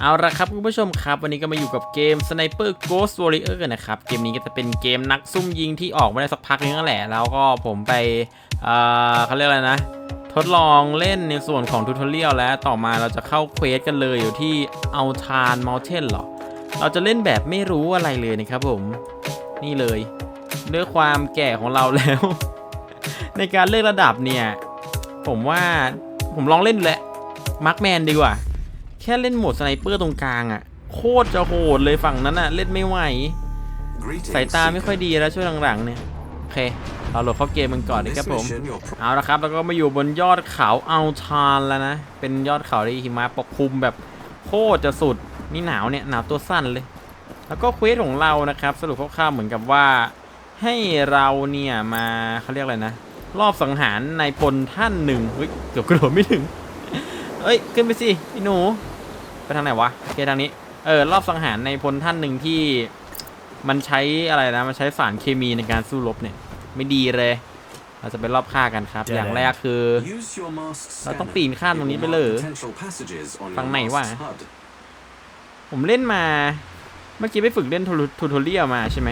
เอาละครับคุณผู้ชมครับ วันนี้ก็มาอยู่กับเกม Sniper Ghost Warrior กันนะครับ เกมนี้ก็จะเป็นเกมนักซุ่มยิงที่ออกมาได้สักพักนึงแล้วแหละ แล้วก็ผมไปเอ่อเขาเรียกอะไรนะ ทดลองเล่นในส่วนของทูทอเรียลแล้วต่อมาเราจะเข้าเควสกันเลยอยู่ที่เอาทานม u n เทนหรอ เราจะเล่นแบบไม่รู้อะไรเลยนะครับผมนี่เลยด้วยความแก่ของเราแล้ว ในการเลือกระดับเนี่ย ผมว่าผมลองเล่นดูแหละมาร์คแมนดีกว่า แค่เล่นโหมดสไนเปอร์ตรงกลางอะ่ะ โคตรจะโหดเลยฝั่งนั้นอะ่ะ เล่นไม่ไหว สายตาไม่ค่อยดีแล้วช่วงหลังๆ เนี่ย โอเค เราโหลดเข้าเกมมันก่อนดีครับผม เอาละครับแล้วก็มาอยู่บนยอดเขาอัลทานแล้วนะ เป็นยอดเขาที่หิมะปกคลุมแบบโคตรจะสุด นี่หนาวเนี่ยหนาวตัวสั้นเลย แล้วก็เควสของเรานะครับ สรุปคร่าวๆเหมือนกับว่า ให้เราเนี่ยมาเขาเรียกอะไรนะ รอบสังหารนายพลท่านหนึ่งเฮ้ยเกือบกระโดดไม่ถึงเอ้ย ขึ้นไปสิ พี่หนู ไปทางไหนวะโอเคทางนี้ เออรอบสังหารในพลท่านหนึ่งที่มันใช้อะไรนะ มันใช้สารเคมีในการสู้รบเนี่ย ไม่ดีเลย เราจะไปรอบฆ่ากันครับ อย่างแรกคือ เราต้องปีนข้ามตรงนี้ไปเลยฝั่ฝั่งงไหไหนนวะวะ ผมเล่นมา เมื่อกี้ไปฝึกเล่นทูทอเรียลมาใช่ไหม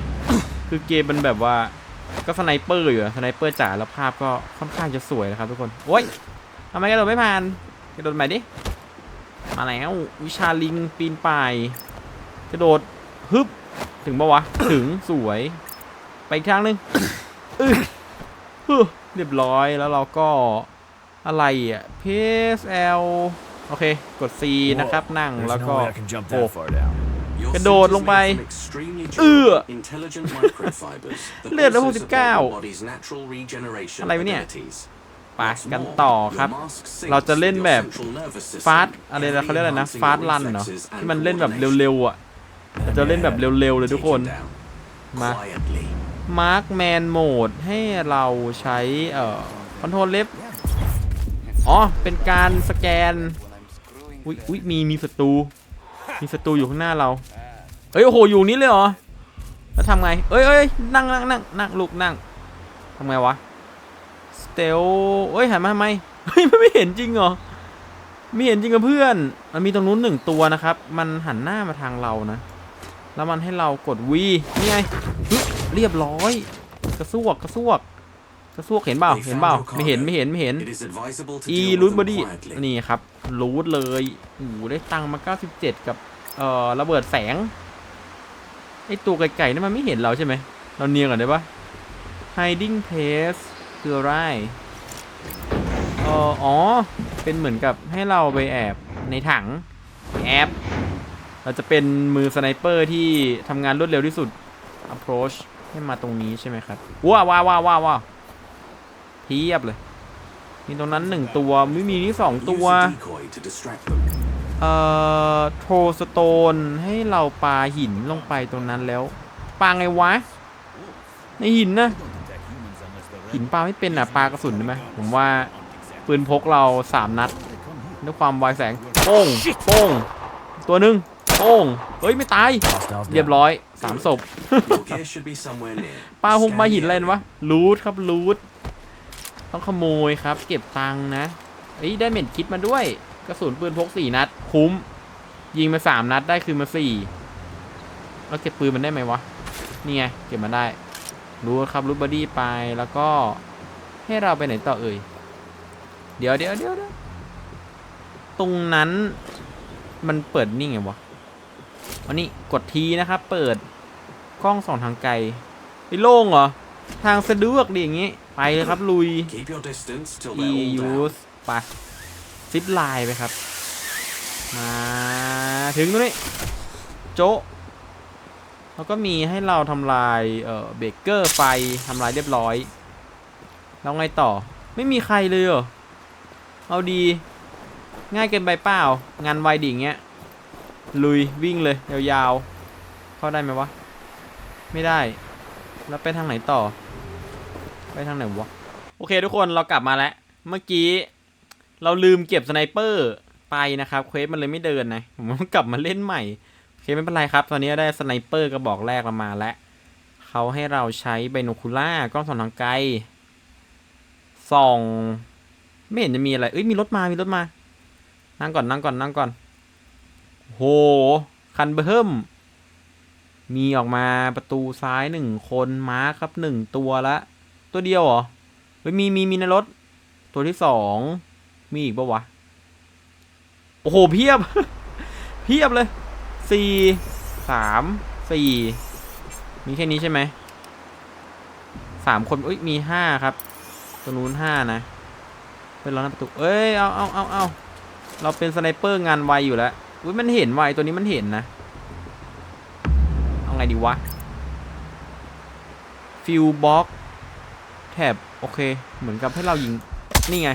คือเกมมันแบบว่าก็สไนเปอร์อยู่อะสไนเปอร์จ๋าแล้วภาพก็ค่อนข้างจะสวยนะครับทุกคน โอ้ยทำไมกระโดดไม่ผ่าน กระโดดใหม่ดิ มาแล้ววิชาลิงปีนป่ายกระโดดฮึบถึงปะวะ ถึงสวย ไปอีกทางหนึงอึ๊ะฮึเรียบร้อยแล้วเราก็อะไรอะ PSL โอเค กด C นะครับนั่งแล้วก็โอ้กระโดดลงไป เอื้เอื้ออเลืเลืออดดเหลืแล้อว69 69อะอะไรไรวะวะเนี่เนี่ย ไปกันต่อครับ เราจะเล่นแบบฟาสอะไรนะเขาเรียกอะไรนะฟาสลันเนาะที่มันเล่นแบบเร็วๆอะเราจะเล่นแบบเร็วๆเลยทุกคนมามาร์คแมนโหมดให้เราใช้เอ่อคอนโทรลเล็บอ๋อ เป็นการสแกนอุ้ยอุ้ยมีมีศัตรูมีศัตรูอยู่ข้างหน้าเราเฮ้ยโอ้โหอยู่นี้เลยเหรอแล้วทำไงเอ้ยเอ้ยนั่งนั่งนั่งนั่งลูกนั่งทำไงวะ เตลเอ้ยหันมาทำไมเฮ้ยมันไม่เห็นจริงเหรอไม่เห็นจริงกับเพื่อน มันมีตรงนู้นหนึ่งตัวนะครับ มันหันหน้ามาทางเรานะ แล้วมันให้เรากดวีนี่ไงฮึเรียบร้อย กระซวกกระซวกกระซวกเห็นเปล่าเห็นเปล่าไม่เห็นไม่เห็นไม่เห็นอีอีรูรูททบบออดี้ดี้นี่ครับรูทเลยโอ้โหได้ตังค์มา 97 กับเอ่อระเบิดแสงไอตัวไก่ๆนั่นมันไม่เห็นเราใช่ไหมเราเนียนก่อนได้ปะ hiding place คืออะไรเอ่ออ๋อ เป็นเหมือนกับให้เราไปแอบในถังแอบเราจะเป็นมือสไนเปอร์ที่ทำงานรวดเร็วที่สุด approach ให้มาตรงนี้ใช่ไหมครับว้าวว้าวว้าวว้าวว้าวเทียบเลย มีตรงนั้นหนึ่งตัวไม่มีนี่สองตัว เอ่อโทรสโตนให้เราปาหินลงไปตรงนั้นแล้ว ปาไงวะ ในหินนะ หินปลาไม่เป็นอะปลากระสุนได้ไหมผมว่าปืนพกเราสามนัดด้วยความไวแสงโป้งโป้งตัวหนึ่งโป้งเฮ้ยไม่ตายเรียบร้อยสามศพปลาหงปลาหินอะไรวะลูทครับลูทต้องขโมยครับ เก็บตังค์นะเอ้ยได้เม็ดคิดมาด้วย กระสุนปืนพกสี่นัด คุ้ม ยิงมาสามนัดได้คืนมาสี่แล้วเก็บปืนมันได้ไหมวะนี่ไงเก็บมาได้ รู้ครับรูทบอดี้ไปแล้วก็ให้เราไปไหนต่อเอ่ยเดี๋ยวเดี๋ยวเดี๋ยวเดี๋ยวตรงนั้นมันเปิดนี่ไงวะอันนี้กดทีนะครับ เปิดกล้องส่องทางไกลไปโล่งเหรอ ทางสะดวกดีอย่างงี้ ไปเลยครับลุย e use ไปซิปไลน์ไปครับ มาถึงตรงนี้โจะ แล้วก็มีให้เราทำลายเอ่อเบเกอร์ไฟทำลายเรียบร้อย แล้วไงต่อไม่มีใครเลยเหรอเอาดี ง่ายเกินไปเปล่า งานไวดิ่งเงี้ย ลุยวิ่งเลยยาวๆ เข้าได้ไหมวะ ไม่ได้ แล้วไปทางไหนต่อ ไปทางไหนวะ โอเคทุกคนเรากลับมาแล้ว เมื่อกี้ เราลืมเก็บสไนเปอร์ไปนะครับ เควสมันเลยไม่เดินนะ ผมต้องกลับมาเล่นใหม่ เคไม่เป็นไรครับ ตอนนี้ได้สไนเปอร์กระบอกแรกเรามาแล้วเขาให้เราใช้ไบโนคูล่ากล้องส่องทางไกลส่อง ไม่เห็นจะมีอะไรเอ้ยมีรถมามีรถมา นั่งก่อนนั่งก่อนนั่งก่อนโหคันเบิ่มมีออกมาประตูซ้ายหนึ่งคนม้าคครับหนึ่งตัวละตัวเดียวเหรอเฮ้ยมีมีมีในรถ ตัวที่สองมีอีกปะวะโอ้โหเพียบ เพียบเลย สี่สามสี่มีแค่นี้ใช่ไหมสามคนอุ้ยมีห้าครับตัวนู้นห้านะเป็นร้อนประตูเอ้ยเอาเอาเอาเอาเราเป็นสไนเปอร์งานไวอยู่แล้วอุ้ยมันเห็นไวตัวนี้มันเห็นนะเอาไงดีวะฟิวบ็อกแถบโอเค เหมือนกับให้เรายิงนี่ไง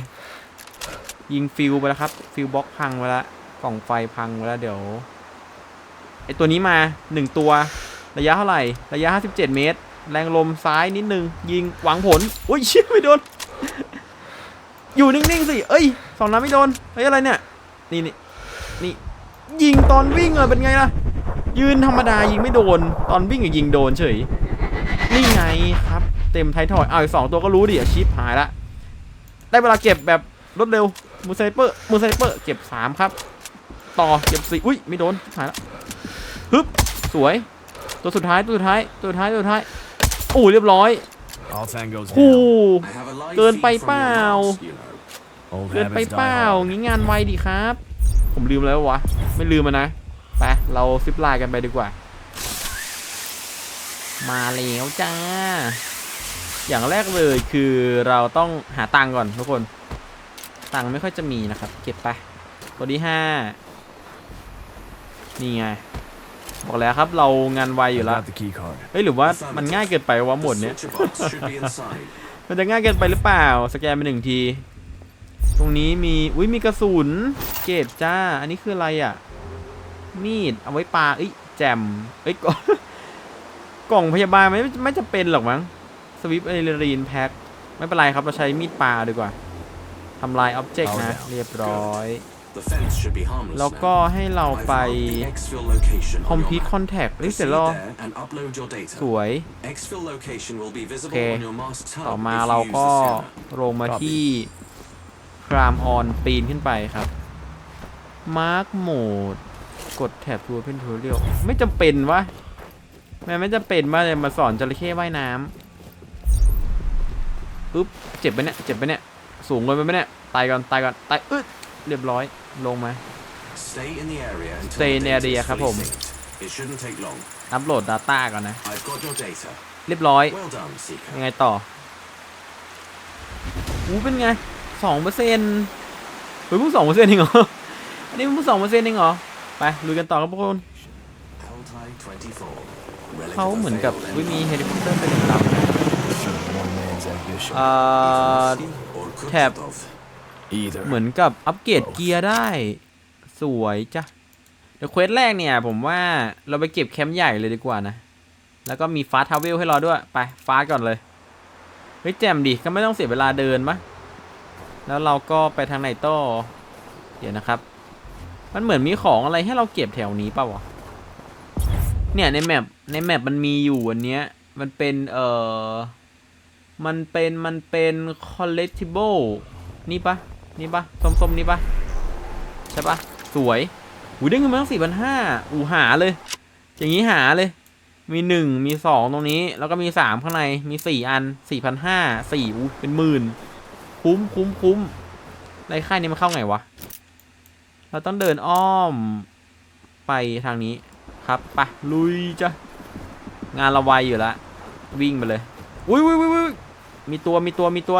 ยิงฟิวไปแล้วครับ ฟิวบ็อกพังไปแล้วกล่องไฟพังไปแล้วเดี๋ยว ไอตัวนี้มาหนึ่งตัว ระยะเท่าไหร่ ระยะ 57 เมตร แรงลมซ้ายนิดนึง ยิงหวังผล อุ้ยเชี่ยไม่โดน อยู่นิ่ง ๆ สิ เอ้ยสองนัดไม่โดนเฮ้ยอะไรเนี่ย นี่นี่นี่ยิงตอนวิ่งอเป็นไงล่ะ ยืนธรรมดายิงไม่โดน ตอนวิ่งอะยิงโดนเฉย นี่ไงครับ เต็มไททอยเอาอีกสองตัวก็รู้ดิอาชิปหายละ ได้เวลาเก็บแบบรวดเร็วมูไซเปอร์มูไซเปอร์ เก็บสามครับ ต่อ เก็บสี่อุ้ย ไม่โดนหายละ ฮึบสวย ตัวสุดท้ายตัวสุดท้ายตัวสุดท้ายตัวสุดท้ายโอ้เรียบร้อย All tangos คู่ down. I have a live เกินไป feed from เปล่า your mouse, you know. Old เกินไป habits เป die ล่า hard. งี้งานไวดีครับ ผมลืมแล้ววะ ไม่ลืมมันนะไปเราซิปไลน์กันไปดีกว่า มาแล้วจ้า อย่างแรกเลยคือเราต้องหาตังค์ก่อนทุกคน ตังค์ไม่ค่อยจะมีนะครับ เก็บไปตัวที่ห้านี่ไง บอกแล้วครับเรางานไวอยู่แล้ว Got the key card. เฮ้ยหรือว่ามันง่ายเกินไปวะหมด The เนี้ย switcher box should be inside. มันจะง่ายเกินไปหรือเปล่า สแกนไปหนึ่งที ตรงนี้มีอุ้ยมีกระสุนเก็บจ้า อันนี้คืออะไรอะ มีดเอาไว้ปาเอ้ยแจมเอ้ยกล่องกล่องพยาบาลไม่ไม่จะเป็นหรอกมั้งสวิปเอเลรีนแพ็คไม่เป็นไรครับเราใช้มีดปาดีกว่าทำลายอ็อบเจกต์นะ เรียบร้อย The fence should be harmless แล้วก็ now. ให้เรา I've ไป marked the exfil location on your complete map. contact เฮ้ยเสร็จ Proceed แล้ว there and upload your data. สวย Exfil location will be visible โอเค on your mask's hub ต่อมา if you เรา use ก็ the scanner. ลงมาที่ครามออนปีนขึ้นไปครับมาร์กโหมดกดแท็บทัวร์เพนทัวเรียวไม่จำเป็นวะมันไม่จำเป็นว่าจะมาสอนจระเข้ว่ายน้ำอึ๊บเจ็บไปเนี่ยเจ็บไปเนี่ยสูงเกินไปไหมเนี่ยตายก่อนตายก่อนตายอึ๊ดเรียบร้อย ลงมา Stay in the area until Stay the in the data is area ครับ fully ผม synced. It shouldn't take long. อัปโหลด Data ก่อนนะ I've got your data. เรียบร้อย Well done, Seeker. ยังไงต่ออู้เป็นไงสองเปอร์เซ็นต์เฮ้ยเพิ่งสองเปอร์เซ็นต์เองเหรอ อันนี้เพิ่งสองเปอร์เซ็นต์เองเหรอ ไปลุยกันต่อครับทุกคน Altai 24. Relic เขา of a เหมือนกับ failed วิมี empire. เฮลิคอปเตอร์เป็นลำนะ One man's ambition. เอ่อ Or tab. Kurchatov. Either. เหมือนกับอัปเกรดเกียร์ได้ สวยจ้ะเดี๋ยวเควสแรกเนี่ย ผมว่าเราไปเก็บแคมป์ใหญ่เลยดีกว่านะ แล้วก็มีฟาสทาวเวลให้เราด้วย ไปฟาสก่อนเลย เฮ้ยแจมดิก็ไม่ต้องเสียเวลาเดินมะแล้วเราก็ไปทางไหนต่อเดี๋ยวนะครับ มันเหมือนมีของอะไรให้เราเก็บแถวนี้เปล่าวะเนี่ยในแมปในแมปมันมีอยู่อันเนี้ย มันเป็นเอ่อ มันเป็นมันเป็น collectible นี่ปะ นี่ปะส้มๆนี่ปะใช่ปะสวยหูได้เงินมาตั้งสี่พันห้าอูหาเลย อย่างนี้หาเลย มีหนึ่งมีสองตรงนี้ แล้วก็มีสามข้างในมีสี่อันสี่พันห้าสี่อูเป็นหมื่น คุ้มคุ้มคุ้มในค่ายนี้มันเข้าไงวะ เราต้องเดินอ้อมไปทางนี้ครับปะลุยจ้ะงานราไวอยู่ล้ววิ่งไปเลยอุ้ยอุ้ยอุ้ยอุ้ยมีตัวมีตัวมีตัว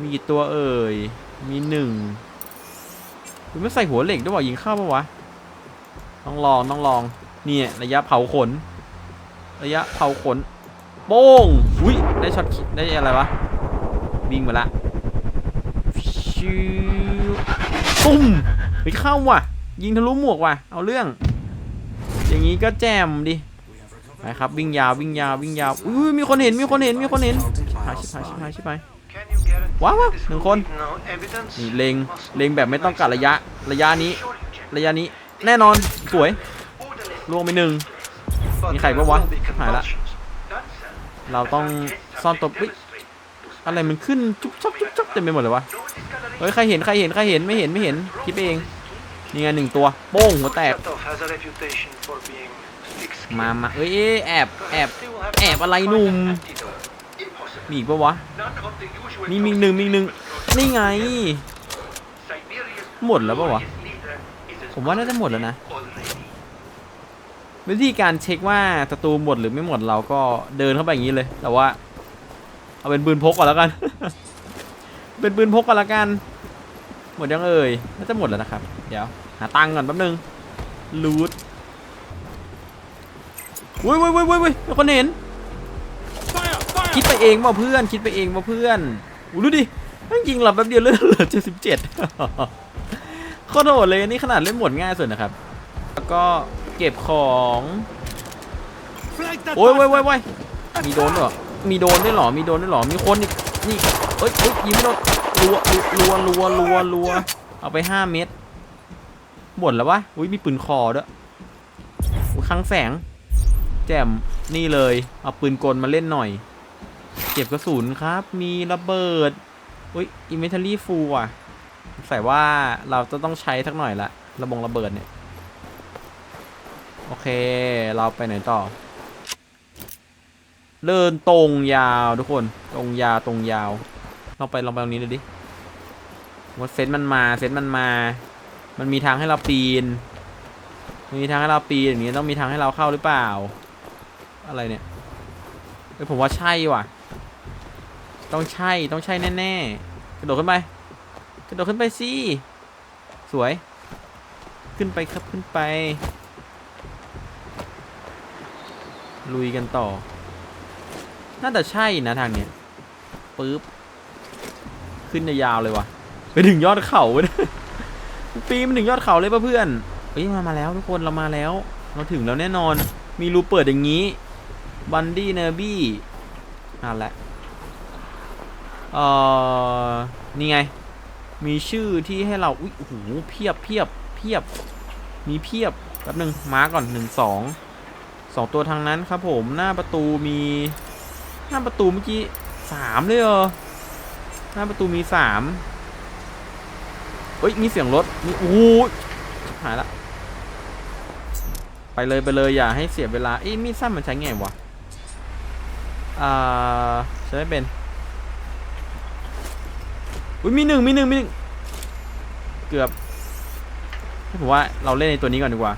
มีกี่ตัวเอ่ย มีหนึ่งคุณไม่ใส่หัวเหล็กด้วยวะยิงเข้าปะวะ ต้องลองต้องลอง เนี่ยระยะเผาขน ระยะเผาขน โป้ง อุ้ยได้ช็อตคิได้อะไรวะ วิ่งมาละชิวตุ้มไปเข้าว่ะ ยิงทะลุหมวกว่ะ เอาเรื่อง อย่างนี้ก็แจมดิไปครับวิ่งยาววิ่งยาววิ่งยาวอุ้ยมีคนเห็นมีคนเห็นมีคนเห็นหายชิบหายชิบหายชิบหาย ว้าวหนึ่งคนนี่เลงเลงแบบไม่ต้องกัดระยะระยะนี้ ระยะนี้แน่นอนสวยลวงไปหนึ่งมีใครปะวะหายละ เราต้องซ่อนตัวอุ๊อะไรมันขึ้นจุ๊บจับจุ๊บจับเต็มไปหมดเลยวะเฮ้ยใครเห็นใครเห็นใครเห็นไม่เห็นไม่เห็นคิดไปเองนี่ไงหนึ่งตัวโป้งหัวแตกมามาเอ้ยแอบแอบแอบอะไรหนุ่ม มีอีกปะวะ มีมีหนึ่งมีหนึ่งนี่ไง หมดแล้วปะวะ ผมว่าน่าจะหมดแล้วนะ วิธีการเช็คว่าศัตรูหมดหรือไม่หมดเราก็เดินเข้าไปอย่างนี้เลย แต่ว่า เอาเป็นปืนพกก่อนแล้วกัน เป็นปืนพกก่อนแล้วกัน หมดยังเอ่ย น่าจะหมดแล้วนะครับ เดี๋ยว หาตังค์ก่อนแป๊บนึง ลูดวุ้ยวุ้ยวุ้ยวุ้ยวุ้ยมีคนเห็น คิดไปเองเปล่าเพื่อน คิดไปเองเปล่าเพื่อนอู้ดูดิม่งยิงเราแป๊บเดียวเลือดเหลือเจ็ดสิบเจ็ดโคตรโหดเลยนี่ขนาดเล่นหมดง่ายสุดนะครับ แล้วก็เก็บของ โอ้ยโว้ยโว้ยโว้ยมีโดนด้วยเหรอมีโดนด้วยหรอ มีโดนด้วยหรอ มีคนอีกนี่เอ้ยเอ้ยยิงไม่โดนรัวรัวรัวรัวรัวเอาไปห้าเม็ดหมดแล้ววะ อุ้ยมีปืนคอด้วยอุ้ยคังแสง แจ่มนี่เลย เอาปืนกลมาเล่นหน่อย เก็บกระสุนครับ มีระเบิดอุ้ยอินเวนทอรี่ฟูอะใส่ว่าเราจะต้องใช้ทักหน่อยละระบงระเบิดเนี่ย โอเค เราไปไหนต่อ เดินตรงยาวทุกคน ตรงยาวตรงยาวลองไปลองไปตรงนี้ดูดิว่าเซตมันมาเซตมันมา มันมีทางให้เราปีน มีทางให้เราปีนอย่างนี้ต้องมีทางให้เราเข้าหรือเปล่า อะไรเนี่ยเอ้ยผมว่าใช่ว่ะ ต้องใช่ต้องใช่แน่ๆกระโดดขึ้นไปกระโดดขึ้นไปสิสวย ขึ้นไปครับขึ้นไป ลุยกันต่อ น่าจะใช่นะทางเนี้ยปึ๊บขึ้นยาวๆเลยว่ะไปถึงยอดเขาเลยปีนไปถึงยอดเขาเลยป่ะเพื่อนเอ้ยมามาแล้วทุกคนเรามาแล้ว เราถึงแล้วแน่นอน มีรูเปิดอย่างนี้บันดี้เนอร์บี้นั่นแหละ เอ่อนี่ไง มีชื่อที่ให้เรา อุ้ยโอ้โหเพียบเพียบเพียบ มีเพียบแป๊บหนึ่งมาก่อนหนึ่งสองสองตัวทางนั้นครับผมหน้าประตูมีหน้าประตูเมื่อกี้สามเลยเหรอหน้าประตูมีสามเฮ้ยมีเสียงรถมีโอ้หายละไปเลยไปเลยอย่าให้เสียเวลาเอ้ยมีดสั้นมันใช้ไงวะอ่าใช้ไม่เป็น อุ้ยมีหนึ่งมีหนึ่งมีหนึ่งเกือบผมว่าเราเล่นในตัวนี้ก่อนดีกว่า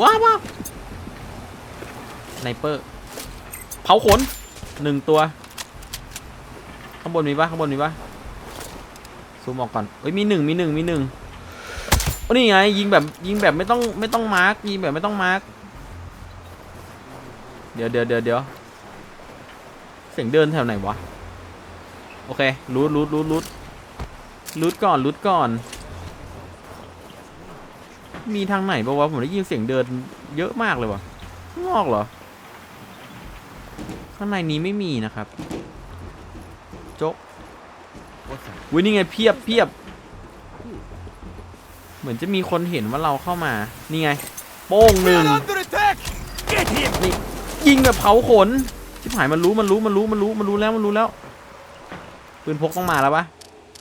ว้าวว้าวไนเปอร์เผาขนหนึ่งตัว ข้างบนมีปะข้างบนมีปะซูมออกก่อนเอ้ยมีหนึ่งมีหนึ่งมีหนึ่งโอ้นี่ไงยิงแบบยิงแบบไม่ต้องไม่ต้องมาร์กยิงแบบไม่ต้องมาร์กเดี๋ยวเดี๋ยวเดี๋ยวเดี๋ยวเสียงเดินแถวไหนวะ โอเครูดรูดรูดรูดรูดก่อนรูดก่อน มีทางไหนบ้างวะผมได้ยินเสียงเดินเยอะมากเลยวะข้างนอกเหรอ ข้างในนี้ไม่มีนะครับ โจ๊กวินี่ไงเพียบเพียบ เหมือนจะมีคนเห็นว่าเราเข้ามา นี่ไง โป้งหนึ่งนี่ยิงแบบเผาขน ชิบหายมันรู้มันรู้มันรู้มันรู้มันรู้แล้วมันรู้แล้ว ปืนพกต้องมาแล้วปะ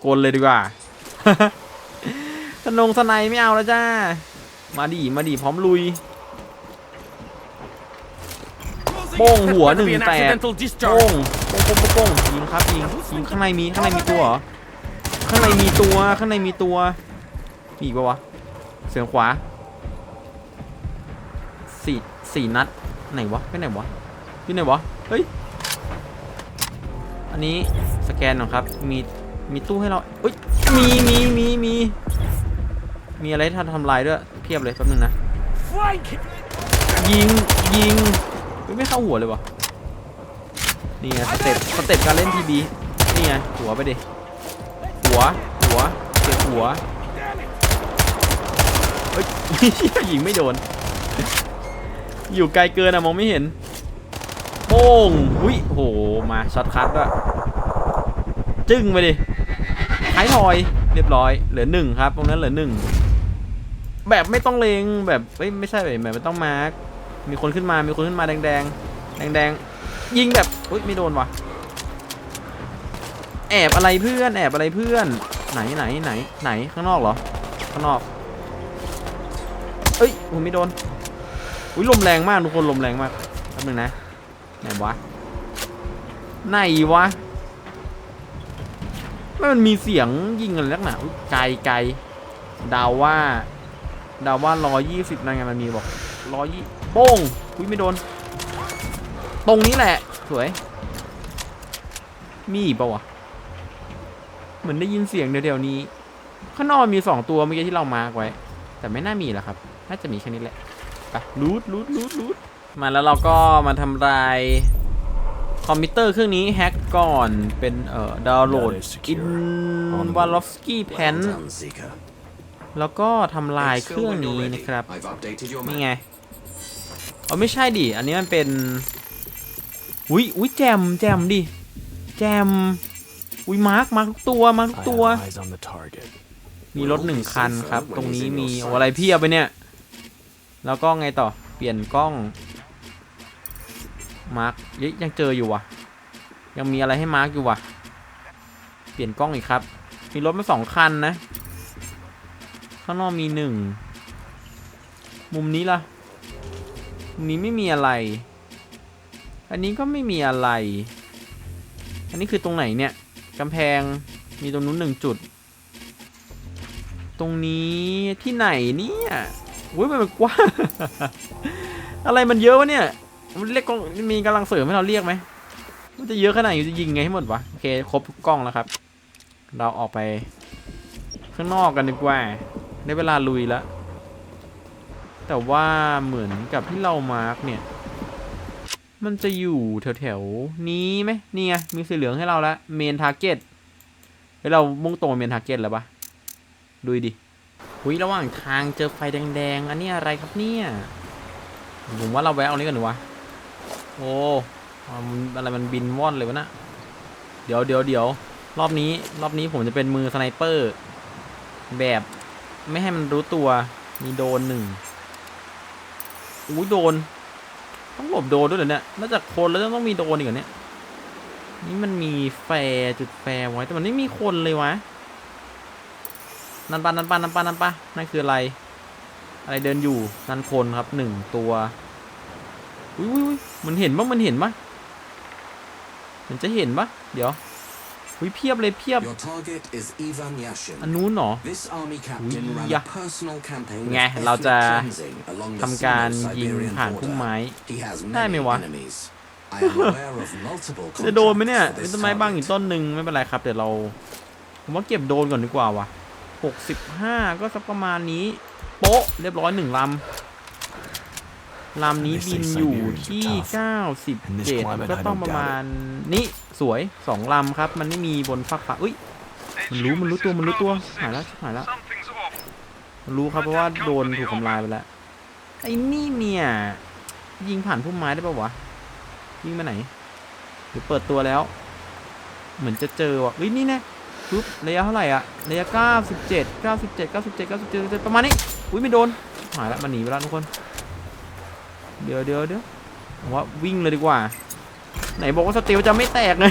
โกนเลยดีกว่าสนงสไนไม่เอาแล้วจ้า มาดิมาดิพร้อมลุยโป้งหัวหนึ่งแตกโป้งโป้งโป้งโป้งโป้งยิงครับยิงยิงข้างในมีข้างในมีตัวเหรอข้างในมีตัวข้างในมีตัวมีอีกปะวะเสียงขวาสี่สี่นัดไหนวะไปไหนวะที่ไหนวะเฮ้ยอันนี้ สแกนหน่อยครับ มี มีตู้ให้เราเอ้ย มีมีมีมี มีอะไรทำทำลายด้วย เพียบเลยแป๊บนึงนะ ยิง ยิงไม่เข้าหัวเลยวะนี่ไงสเต็ปสเต็ปการเล่นทีบีนี่ไงหัวไปดิ หัว หัวเจ็บหัวเฮ้ยยิงไม่โดน อยู่ไกลเกินอะมองไม่เห็นโป้งอุ้ยโห มาช็อตคัทด้ว จึ้งไปดิท้ายทอยเรียบร้อย เหลือหนึ่งครับ ตรงนั้นเหลือหนึ่งแบบไม่ต้องเลงแบบไม่ใช่แบบไม่ต้องมาร์กมีคนขึ้นมา มีคนขึ้นมาแดงแดงแดงแดงยิงแบบอุ้ยไม่โดนวะแอบอะไรเพื่อน แอบอะไรเพื่อน ไหนไหนไหนไหนข้างนอกเหรอ ข้างนอก เอ้ยผมไม่โดน อุ้ยลมแรงมากทุกคนลมแรงมากแป๊บนึงนะไหนวะไหนวะ ม่มันมีเสียงยิงกันลักหนาไกลไกลดาว่าดาว่าร้อยยี่สิบนั่นไงมันมีบอกร้อยยี่โป้งอุ้ยไม่โดน ตรงนี้แหละ สวย มีปะวะ เหมือนได้ยินเสียงเดี๋ยวๆนี้ ข้างนอกมีสองตัวเมื่อกี้ที่เรามาร์กไว้ แต่ไม่น่ามีแล้วครับ น่าจะมีแค่นี้แหละไปรูดรูดรูดรูดมาแล้วเราก็มาทำลาย คอมพิวเตอร์เครื่องนี้แฮ็กก่อนเป็นเอ่อดาวน์โหลด That is secure. อินวาลอฟสกี้แพน Well done, Seeker. แล้วก็ทำลาย It's เค still รื่อง when นี้ you're ready. นะครับ I've updated your นี่ map. ไงอ๋อไม่ใช่ดิ อันนี้มันเป็น อุ้ยอุ้ยแจมแจมดิ แจม อุ้ยมาร์กมาร์กทุกตัวมาร์กทุก I ตัว have eyes on the target. มีรถหนึ่งคันครับ ตรงนี้มีโอ้อะไรเพียบไปเนี่ย แล้วก็ไงต่อ เปลี่ยนกล้อง มาร์กยยังเจออยู่วะยังมีอะไรให้มาร์กอยู่วะเปลี่ยนกล้องอีกครับ มีรถมาสองคันนะ ข้างนอกมีหนึ่ง มุมนี้ล่ะ มุมนี้ไม่มีอะไร อันนี้ก็ไม่มีอะไร อันนี้คือตรงไหนเนี่ยกำแพงมีตรงนู้นหนึ่งจุด ตรงนี้ที่ไหนเนี่ยอุ้ยมันกว้างอะไรมันเยอะวะเนี่ย มันเรียกกล้องมีกำลังเสริมให้เราเรียกไหมมันจะเยอะขนาดอยู่จะยิงไงให้หมดวะโอเคครบทุกกล้องแล้วครับ เราออกไป ข้างนอกกันดีกว่าได้เวลาลุยแล้วแต่ว่าเหมือนกับที่เรามาร์กเนี่ย มันจะอยู่แถวๆนี้ไหมนี่ไงมีสีเหลืองให้เราแล้วเมนทาร์เก็ตเฮ้เรามุ่งตรงเมนทาร์เก็ตแล้วปะดูดิหุยระหว่างทางเจอไฟแดงๆ อันนี้อะไรครับเนี่ย ผมว่าเราแวะเอานี้กันดีวะ โอ้อ่ามันอะไรมันบินว่อนเลยวะนะเดี๋ยวเดี๋ยวเดี๋ยวรอบนี้รอบนี้ผมจะเป็นมือสไนเปอร์ แบบไม่ให้มันรู้ตัว มีโดนหนึ่งอุ้ยโดน ต้องหลบโดนด้วยเหรอเนี่ยนอกจากคนแล้วต้องมีโดนอีกเหรอเนี่ยนี่มันมีแฟร์จุดแฟร์ไว้แต่มันไม่มีคนเลยวะนันปะนันปะนันปะนันปะนั่นคืออะไร อะไรเดินอยู่นันคนครับหนึ่งตัว อุ้ยอุ้ยอุ้ยมันเห็นปะมันเห็นปะมันจะเห็นปะเดี๋ยวอุ้ยเพียบเลยเพียบ Your target is Ivan Yashin. อันนู้นเหรอ This army captain ran Yeah. a personal campaign of ไงเราจะ ethnic cleansing along the ทำการยิง Sino-Siberian ผ่านพุ่ม border. ไม้ He has ได้ไหม many วะ enemies. I am aware of multiple จะโดนไหมเนี่ย contracts for เป็น this ต้นไม้บางอีก target. ต้นหนึ่งไม่เป็นไรครับ เดี๋ยวเรา ผมว่าเก็บโดนก่อนดีกว่าว่ะหกสิบห้าก็สักประมาณนี้ โป๊ะ เรียบร้อยหนึ่งลำ ลำนี้บินอยู่ที่เก้าสิบเจ็ดก็ต้องประมาณนี้สวยสองลำครับ มันไม่มีบนฟ้ากฟ้าอุ้ยมันรู้มันรู้ตัวมันรู้ตัวหายแล้วชิบหายแล้ว Something's off. มันรู้ครับเพราะว่าโดนถูกทำลายไปแล้วไอ้นี่เนี่ย ยิงผ่านพุ่มไม้ได้ปะวะยิงมาไหนหรือเปิดตัวแล้ว เหมือนจะเจอว่ะเฮ้ยนี่แน่ปุ๊บระยะเท่าไหร่อะระยะ 97 97 97 97 ประมาณนี้อุ้ยไม่โดนหายแล้วมันหนีไปแล้วทุกคน เดี๋ยวเดี๋ยวเดี๋ยวว่าวิ่งเลยดีกว่า ไหนบอกว่าสเตลจะไม่แตกไง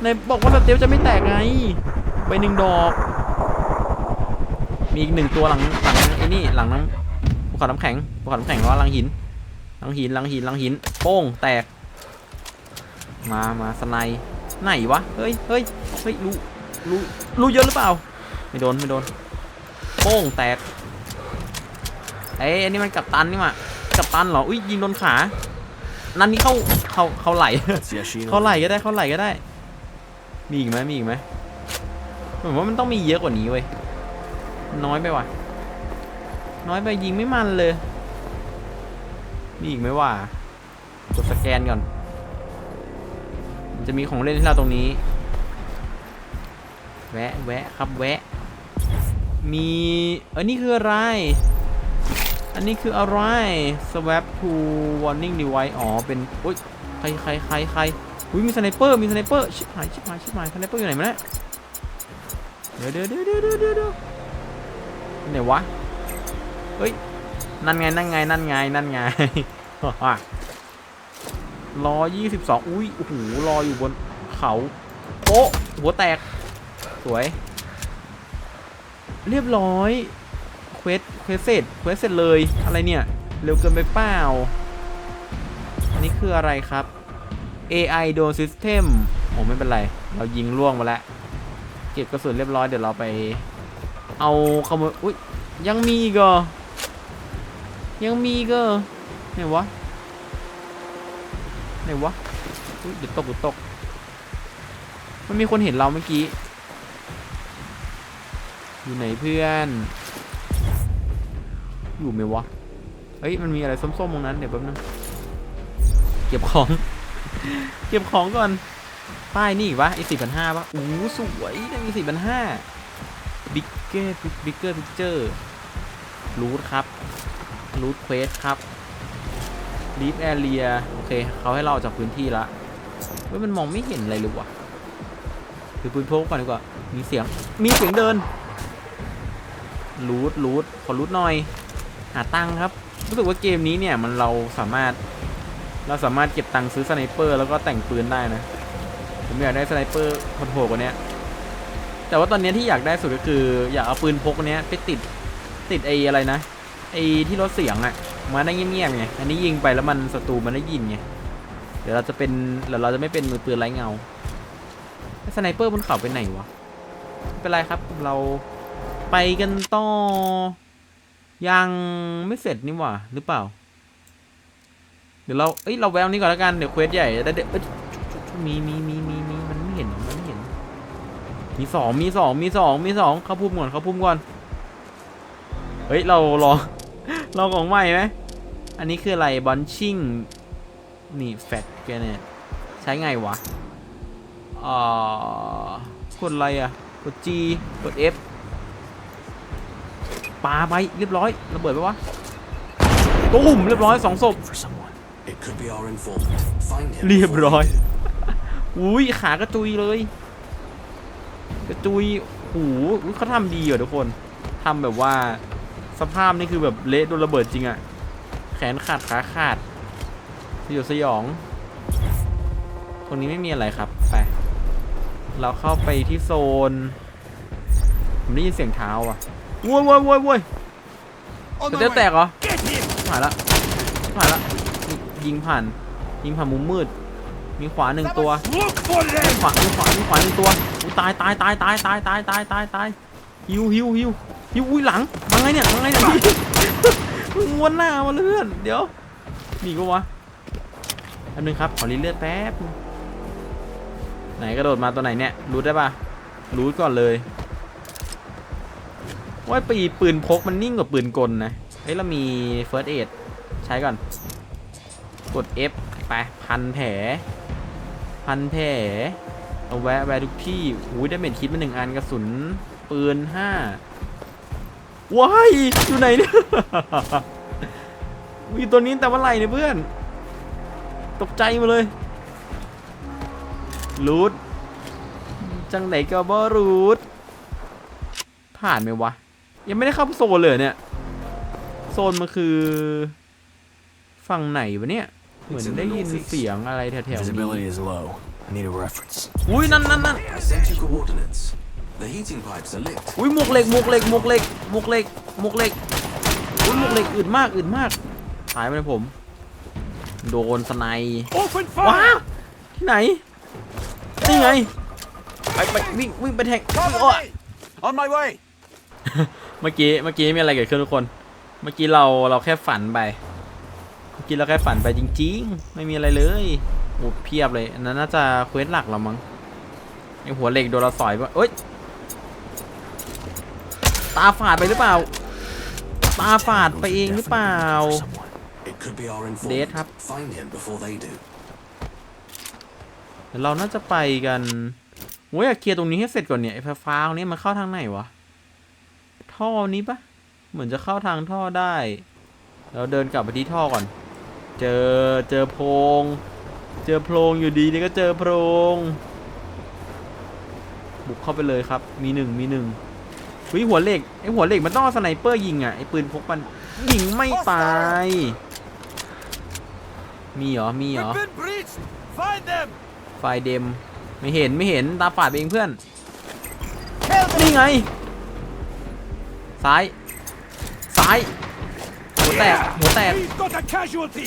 ไหนบอกว่าสเตลจะไม่แตกไง ไปหนึ่งดอก มีอีกหนึ่งตัวหลังหลังไอ้นี่หลังน้ำภูเขาน้ำแข็งภูเขาน้ำแข็งว่าหลังหินหลังหินหลังหินหลังหินโป้งแตก มามาสไนไหนวะเฮ้ยเฮ้ยเฮ้ยรู้รู้รู้เยอะหรือเปล่า ไม่โดนไม่โดนโป้งแตกเอ้ยอันนี้มันกับตันนี่มา กับตันเหรอ อุ้ยยิงโดนขา นั่นนี่เข้าเข้าเข้าไหล That's Yashin. เข้าไหลก็ได้เข้าไหลก็ได้ มีอีกไหมมีอีกไหมผมว่ามันต้องมีเยอะกว่านี้เว้ย น้อยไปว่ะ น้อยไปยิงไม่มันเลย มีอีกไหมว่ะกดสแกนก่อนมันจะมีของเล่นให้เราตรงนี้ แวะแวะครับแวะ มี เอันนี้คืออะไร อันนี้คืออะไร swap to warning device อ๋อ เป็นอุ้ยใครใครใครใครอุ้ยมีสไนเปอร์ มีสไนเปอร์ ชิบหาย ชิบหาย ชิบหายสไนเปอร์อยู่ไหนมาเนี่ยเดี๋ยวเดี๋ยวเดี๋ยวเดี๋ยวเดี๋ยวเดี๋ยวเดี๋ยวไหนวะ เฮ้ย นั่นไง นั่นไง นั่นไง นั่นไงรอยี่สิบสองอุ้ย โอ้โห รออยู่บนเขาโป๊ะหัวแตก สวย เรียบร้อย ควสเควสเสร็จเควสเสร็จเลยอะไรเนี่ย เร็วเกินไปเปล่า อันนี้คืออะไรครับ AI d o System โอ้ไม่เป็นไร เรายิงล่วงมาแล้ว เก็บกระสุนเรียบร้อยเดี๋ยวเราไป เอาขโมยอุ้ยยังมีอีก็ยังมีอีก็ไหนวะไหนวะอุ้ยเดี๋ยวตกเดี๋ยวตก มันมีคนเห็นเราเมื่อกี้ อยู่ไหนเพื่อน อยู่ไหมวะ เฮ้ยมันมีอะไรส้มๆตรงนั้นเดี๋ยวแป๊บนึงเก็บของ เก็บของก่อน ป้ายนี่อีกปะไอสี่พันห้าปะโอ้สวยได้มีสี่พันห้าบิ๊กเกอร์บิ๊กเกอร์พิกเจอร์รูทครับรูทเควสครับลีฟแอเรียโอเคเขาให้เราออกจากพื้นที่ละเฮ้ยมันมองไม่เห็นอะไรเลยวะถือปืนพกก่อนดีกว่า มีเสียง มีเสียงเดินรูทรูทขอรูทหน่อย หาตังค์ครับ รู้สึกว่าเกมนี้เนี่ยมันเราสามารถเราสามารถเก็บตังค์ซื้อสไนเปอร์แล้วก็แต่งปืนได้นะ ผมอยากได้สไนเปอร์โหดๆกว่านี้แต่ว่าตอนนี้ที่อยากได้สุดก็คือ อยากเอาปืนพกอันเนี้ยไปติดติดไอ้อะไรนะไอ้ที่ลดเสียงอะมาได้เงียบๆไงอันนี้ยิงไปแล้วมันศัตรูมันได้ยินไงเดี๋ยวเราจะเป็นเดี๋ยวเราจะไม่เป็นมือปืนไร้เงาสไนเปอร์บนเขาไปไหนวะไม่เป็นไรครับเราไปกันต่อ ยังไม่เสร็จนี่หว่าหรือเปล่า เดี๋ยวเราเอ้ยเราแววนี้ก่อนแล้วกันเดี๋ยวเควสใหญ่ได้เดี๋ยวมีมีมีมีมีมันไม่เห็นมันไม่เห็น มีสองมีสองมีสองมีสองเขาพุ่มก่อนเขาพุ่มก่อนเฮ้ยเรารอเราของใหม่ไหมอันนี้คืออะไรบอลชิ่งนี่แฟตแกเนี่ยใช้ไงวะอ่ากดอะไรอะกด G กด F ปาไปเรียบร้อยระเบิดไปวะตุ้มเรียบร้อยสองศพ For someone. It could be our informant. Find him. เรียบ before ร้อย they do. อุ้ยขากระจุยเลย กระจุยหูอุ๊ยเขาทำดีเหรอทุกคนทำแบบว่าสภาพนี่คือแบบเละโดนระเบิดจริงอะแขนขาดขาขาดสยดสยอง ตรงนี้ไม่มีอะไรครับไปเราเข้าไปที่โซนผมได้ยินเสียงเท้าอะ โว้ยโว้ยโว้ยโว้ยจะเต้แตกเหรอผ่านละผ่านละยิงผ่านยิงผ่านมุมมืด มีขวาหนึ่งตัว Look for มีขวามีขวามีขวาหนึ่งตัวอุยตายตายตายตายตายตายตายตายตายฮิวฮิวฮิวฮิวอุ้ยหลังมาไงเนี่ยมาไงเนี่ยมึงวนหน้ามาเลยเพื่อนเดี๋ยวมีก็วะแป๊บนึงครับขอรีเลือดแป๊บนึงไหนกระโดดมาตัวไหนเนี่ยรู้ได้ปะรู้ก่อนเลย ว่าปีปืนพกมันนิ่งกว่าปืนกลนะ เฮ้ยเรามีเฟิร์สเอใช้ก่อน กด F ไปพันแผล พันแผลเอาแวะแวะทุกที่อุ้ยได้เม็ดคิดมาหนึ่งอันกระสุน ปืนห้าว้ายอยู่ไหนเนี่ยมีตัวนี้แต่ว่าไรเนี่ยเพื่อน ตกใจมาเลย รูดจังไหนก็บอรูดผ่านไหมวะ ยังไม่ได้เข้าโซนเลยเนี่ย โซนมันคือ ฝั่งไหนวะเนี่ย เหมือนได้ยินเสียงอะไรแถวๆนี้ Visibility is low. I need a reference. อุ้ยนั่นนั่นนั่น I sent you coordinates. The heating pipes are lit. อุ้ยหมวกเหล็กหมวกเหล็กหมวกเหล็กหมวกเหล็กหมวกเหล็กอุ้ยหมวกเหล็กอึดมากอึดมากตายไปเลยผม โดนสไนป์ Open ว้าวที่ไหนนี่ไงไปไปวิ่งวิ่งไปแทงโอ้ย On my way. เมื่อกี้เมื่อกี้มีอะไรเกิดขึ้นทุกคน เมื่อกี้เราเราแค่ฝันไป เมื่อกี้เราแค่ฝันไปจริง ๆ ไม่มีอะไรเลยโอ้เพียบเลยอันนั้นน่าจะเควสหลักเรามั้งไอหัวเหล็กโดนเราสอยปะเอ้ยตาฝาดไปหรือเปล่า ตาฝาดไปเองหรือเปล่า For someone. It could be our Dead informant. ครับ Find him before they do. เดี๋ยวเราน่าจะไปกันโอ้ยอยากเคลียร์ตรงนี้ให้เสร็จก่อนเนี่ยไอ้ฟ้าๆตรงนี้มันเข้าทางไหนวะ ท่อนี้ปะเหมือนจะเข้าทางท่อได้ เราเดินกลับไปที่ท่อก่อน เจอเจอโพรงเจอโพรงอยู่ดีนี่ก็เจอโพรงบุกเข้าไปเลยครับ มีหนึ่งมีหนึ่งวิหัวเหล็กไอหัวเหล็กมันต้องเอาสไนเปอร์ยิงอะไอปืนพกมันยิงไม่ตาย มีเหรอ มีเหรอ been breached. Find them. ไฟเดม ไม่เห็นไม่เห็นตาฝาดไปเองเพื่อน นี่ไง ซ้าย ซ้าย หัวแตก หัวแตก He's got a casualty!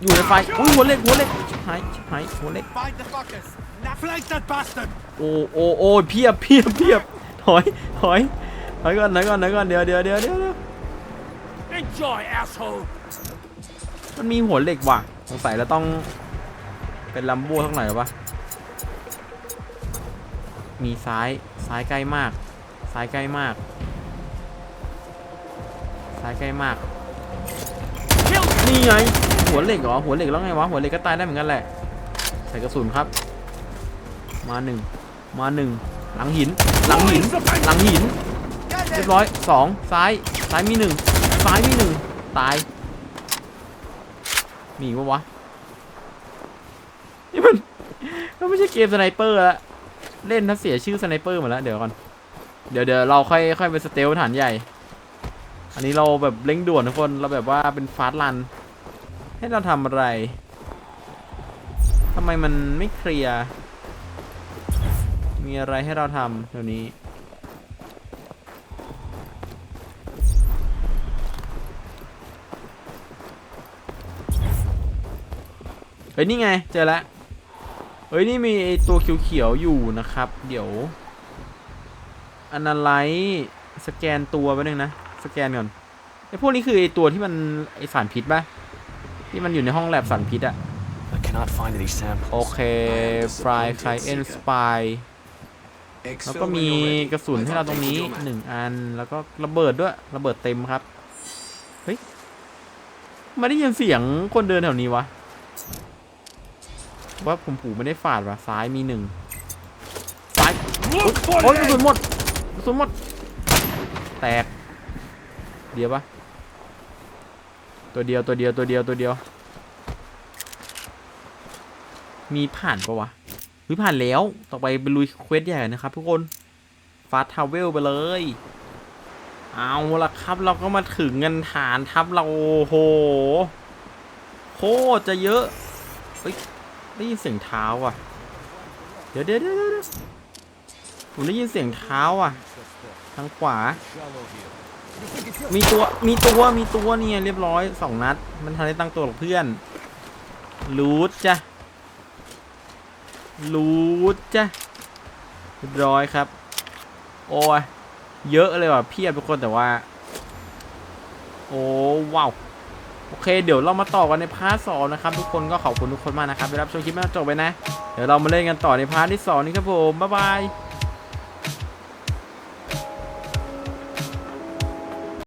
อยู่ในไฟอุ้ยหัวเหล็ก หัวเหล็กชิบหายชิบหายหัวเหล็ก Find the fuckers! Now flank that bastard! โอ้โอ้โอ้เพียบเพียบเพียบถอย ถอย ถอยก่อนถอยก่อนถอยก่อน เดี๋ยวเดี๋ยวเดี๋ยวเดี๋ยวเดี๋ยว Enjoy, asshole! มันมีหัวเหล็กว่ะ สงสัยเราต้อง เป็นลัมโบ้ทั้งหน่อยวะมีซ้าย ซ้ายใกล้มาก ซ้ายใกล้มากซ้ายใกล้มาก นี่ไง หัวเหล็กเหรอ หัวเหล็กแล้วไงวะ หัวเหล็กก็ตายได้เหมือนกันแหละ ใส่กระสุนครับ มาหนึ่ง มาหนึ่ง หลังหิน หลังหิน หลังหิน เรียบร้อยสองซ้าย ซ้ายมีหนึ่ง ซ้ายมีหนึ่ง ตาย มีอีกปะวะ นี่มันมันไม่ใช่เกมสไนเปอร์ละเล่นถ้าเสียชื่อสไนเปอร์หมดแล้ว เดี๋ยวก่อน เดี๋ยวเดี๋ยวเราค่อยค่อยไปสเตลฐานใหญ่ อันนี้เราแบบเร่งด่วนทุกคน เราแบบว่าเป็นฟาสต์รัน ให้เราทำอะไร ทำไมมันไม่เคลียร์ มีอะไรให้เราทำเดี๋ยวนี้ เฮ้ยนี่ไง เจอแล้ว เฮ้ยนี่มีตัวเขียวๆอยู่นะครับ เดี๋ยวอันนันไลสแกนตัวไปหนึ่งนะ สแกนก่อนไอ้พวกนี้คือไอ้ตัวที่มันไอ้สารพิษปะที่มันอยู่ในห้องแลบสารพิษอะ I cannot find any samples. โอเคฟรายไคเอนสปายแล้วก็ Exfil มี when you're ready. กระสุน I've ให้เราตรงนี้ updated your map. หนึ่งอันแล้วก็ระเบิดด้วยระเบิดเต็มครับ เฮ้ยไมาได้ยินเสียงคนเดินแถวนี้วะว่าผมผูไม่ได้ฝาดวะซ้ายมีหนึ่งซ้าย Look for โอ้ยกระสุน them! หมดกระสุนหมด แตก เดียวปะตัวเดียวตัวเดียวตัวเดียวตัวเดียว มีผ่านปะวะเฮ้ยผ่านแล้วต่อไปไปลุยเควสใหญ่นะครับทุกคนฟาสทาวเวลไปเลย เอาละครับเราก็มาถึงเงินฐานทับเราโอ้โหโคตรจะเยอะเฮ้ยได้ยินเสียงเท้าอะ เดี๋ยวเดี๋ยวเดี๋ยวเดี๋ยวผมได้ยินเสียงเท้าอะ ทางขวา มีตัว มีตัว มีตัวเนี่ยเรียบร้อยสองนัด มันทันได้ตั้งตัวหรอกเพื่อน รูดจ้ะ รูดจ้ะ เรียบร้อยครับ โอ้ย เยอะเลยว่ะเพียบทุกคนแต่ว่า โอ้ว้าวโอเค เดี๋ยวเรามาต่อกันในพาร์ทสองนะครับ ทุกคนก็ขอบคุณทุกคนมากนะครับที่รับชมคลิปมาจนจบไปนะ เดี๋ยวเรามาเล่นกันต่อในพาร์ทที่สองนี้ครับผม บ๊ายบาย